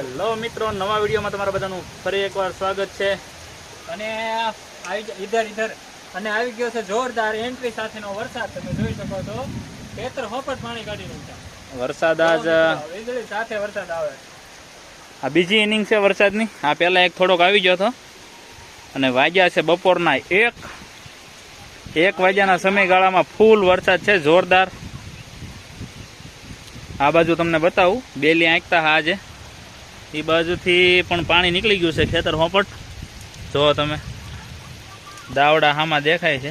Hello મિત્રો નવા વિડીયોમાં તમારા બધાનું ફરી એકવાર સ્વાગત છે. અને આવી ઇધર ઈધર અને આવી ગયો છે જોરદાર એન્ટ્રી સાથેનો વરસાદ તમે જોઈ શકો છો. ખેતર હોપટ પાણી કાઢી રહ્યું છે વરસાદ આજ વીજળી સાથે વરસાદ આવે. આ બીજી ઇનિંગ છે વરસાદની. આ પહેલાં એક થોડોક આવી ગયો હતો. અને વાગ્યા છે બપોરના એક. એક વાગ્યાના સમયગાળામાં ફૂલ વરસાદ છે જોરદાર. આ બાજુ તમને બતાવું. બેલી આંકતા હા આજે. એ બાજુથી પણ પાણી નીકળી ગયું છે ખેતર હોપટ જુઓ તમે દાવડા હામાં દેખાય છે.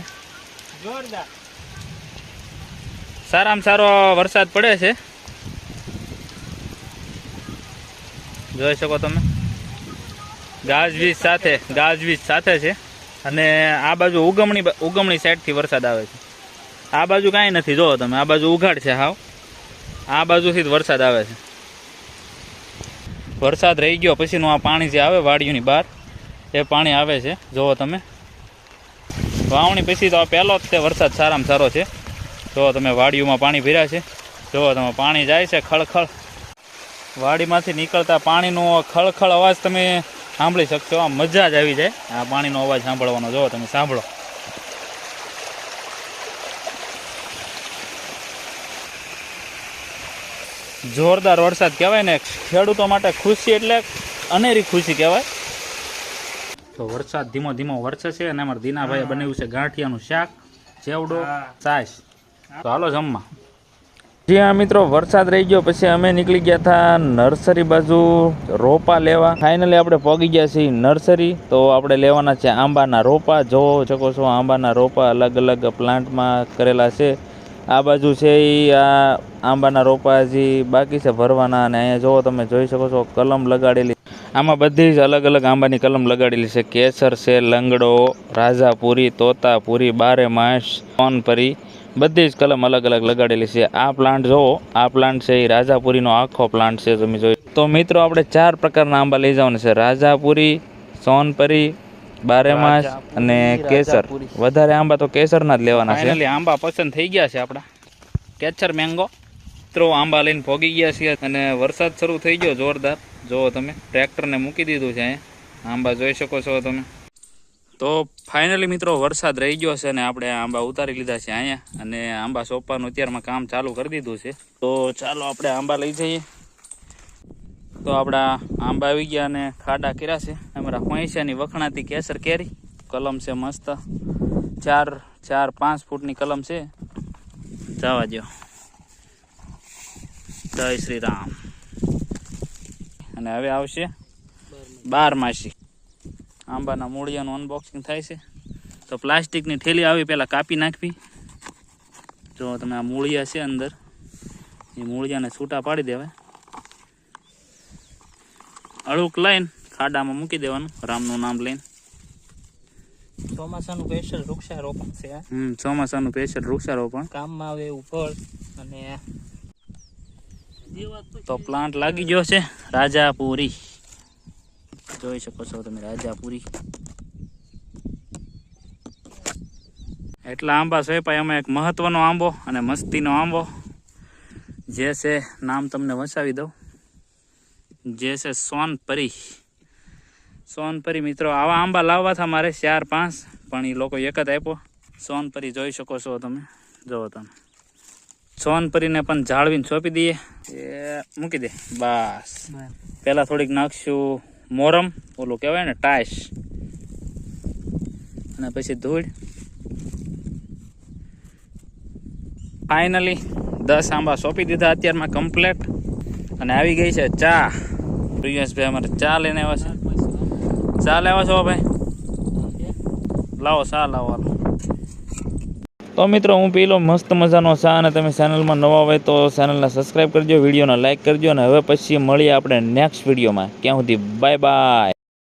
જોરદાર. સારામાં સારો વરસાદ પડે છે. જોઈ શકો તમે. ગાજવીજ સાથે ગાજવીજ સાથે છે. અને આ બાજુ ઉગમણી ઉગમણી સાઈડથી વરસાદ આવે છે. આ બાજુ કાંઈ નથી જોવો તમે આ બાજુ ઉઘાડ છે હાવ. આ બાજુથી જ વરસાદ આવે છે. વરસાદ રહી ગયો, પછીનું આ પાણી જે આવે વાડીઓની બહાર, એ પાણી આવે છે. જુઓ તમે. વાવણી પછી તો આ પહેલો જ તે વરસાદ સારામાં સારો છે. જુઓ તમે, વાડીઓમાં પાણી ભર્યા છે. જુઓ તમે, પાણી જાય છે ખળખળ. વાડીમાંથી નીકળતા પાણીનો ખળખળ અવાજ તમે સાંભળી શકશો. આ મજા જ આવી જાય આ પાણીનો અવાજ સાંભળવાનો. જુઓ તમે, સાંભળો. જોરદાર વરસાદ કહેવાય ને ખેડૂતો માટે ખુશી એટલે અનેરી ખુશી કહેવાય. તો વરસાદ ધીમો ધીમો વરસે છે અને અમારા દીનાભાઈએ બનાવ્યું છે ગાંઠિયાનું શાક ચેવડો. છાશ તો હાલો જમવા. જી હા મિત્રો વરસાદ રહી ગયો પછી અમે નીકળી ગયા હતા નર્સરી બાજુ રોપા લેવા. ફાઇનલી આપણે પગી ગયા છીએ નર્સરી તો આપણે લેવાના છે આંબાના રોપા. જો શકો છો આંબાના રોપા અલગ અલગ પ્લાન્ટમાં કરેલા છે. આ બાજુ છે એ આ આંબાના રોપા હજી બાકી છે ભરવાના અને અહીંયા જોવો તમે જોઈ શકો છો કલમ લગાડેલી. આમાં બધી જ અલગ અલગ આંબાની કલમ લગાડેલી છે. કેસર છે, લંગડો, રાજાપુરી, તોતાપુરી, બારે માસ, સોનપરી, બધી જ કલમ અલગ અલગ લગાડેલી છે. આ પ્લાન્ટ જોવો, આ પ્લાન્ટ છે એ રાજાપુરીનો આખો પ્લાન્ટ છે, તમે જોઈ તો મિત્રો, આપણે ચાર પ્રકારના આંબા લઈ જવાના છે. રાજાપુરી, સોનપરી બારેમાસ અને કેસર. વધારે આંબા તો કેસરના જ લેવાના છે. આંબા પસંદ થઈ ગયા છે આપણા. કેચર મેંગો મિત્રો આંબા લઈને ભોગી ગયા છીએ અને વરસાદ શરૂ થઈ ગયો જોરદાર. જુઓ તમે ટ્રેક્ટરને મૂકી દીધું છે અહીંયા. આંબા જોઈ શકો છો તમે. તો ફાઇનલી મિત્રો વરસાદ રહી ગયો છે અને આપણે આંબા ઉતારી લીધા છે અહીંયા. અને આંબા સોંપવાનું અત્યારમાં કામ ચાલુ કરી દીધું છે. તો ચાલો આપણે આંબા લઈ જઈએ. તો આપણા આંબા આવી ગયા અને ખાડા કર્યા છે. અમારા પૈસાની વખણાતી કેસર કેરી. કલમ છે મસ્ત. ચાર ચાર, પાંચ ફૂટની કલમ છે. જવા દો જય શ્રી રામ અને હવે આવશે બાર માસી. આંબાના મૂળિયાનું અનબોક્સિંગ થાય છે. તો પ્લાસ્ટિકની થેલી આવી પહેલાં કાપી નાખવી. જો તમે આ મૂળિયા છે અંદર, એ મૂળિયાને છૂટા પાડી દેવાય. અળુક લઈને ખાડામાં મૂકી દેવાનું રામનું નામ લઈને. ચોમાસાનું સ્પેશિયલ વૃક્ષારોપણ છે હમ ચોમાસાનું સ્પેશિયલ વૃક્ષારોપણ. કામમાં આવે એવું ફળ અને તો પ્લાન્ટ લાગી ગયો છે રાજાપુરી. જોઈ શકો છો તમે રાજાપુરી. એટલા આંબા સોંપાય અમે એક મહત્વનો આંબો અને મસ્તીનો આંબો. જે છે નામ તમને વસાવી દઉં. જે છે સોનપરી. સોનપરી મિત્રો આવા આંબા લાવવા હતા મારે ચાર પાંચ પણ એ લોકો એક જ આપ્યો. સોનપરી જોઈ શકો છો તમે. જુઓ તમે. સોનપરીને પણ જાળવીને સોંપી દઈએ. એ મૂકી દે. બસ. પહેલાં થોડીક નાખશું મોરમ ઓલું કહેવાય ને ટાઈશ અને પછી ધૂળ. ફાઇનલી દસ આંબા સોંપી દીધા અત્યારમાં કમ્પ્લેટ અને આવી ગઈ છે ચા. પ્રિયાસભાઈ અમારે ચા લઈને આવ્યા છે. ચા લેવા છો ભાઈ? લાવો, ચા લાવો તો મિત્રો, હું પીલો મસ્ત મજાનો ચા અને તમે ચેનલમાં નવા હોય તો ચેનલને સબસ્ક્રાઈબ કરજો, વિડીયોને લાઈક કરજો અને હવે પછી મળીએ આપણે નેક્સ્ટ વિડીયોમાં. ક્યાં સુધી બાય બાય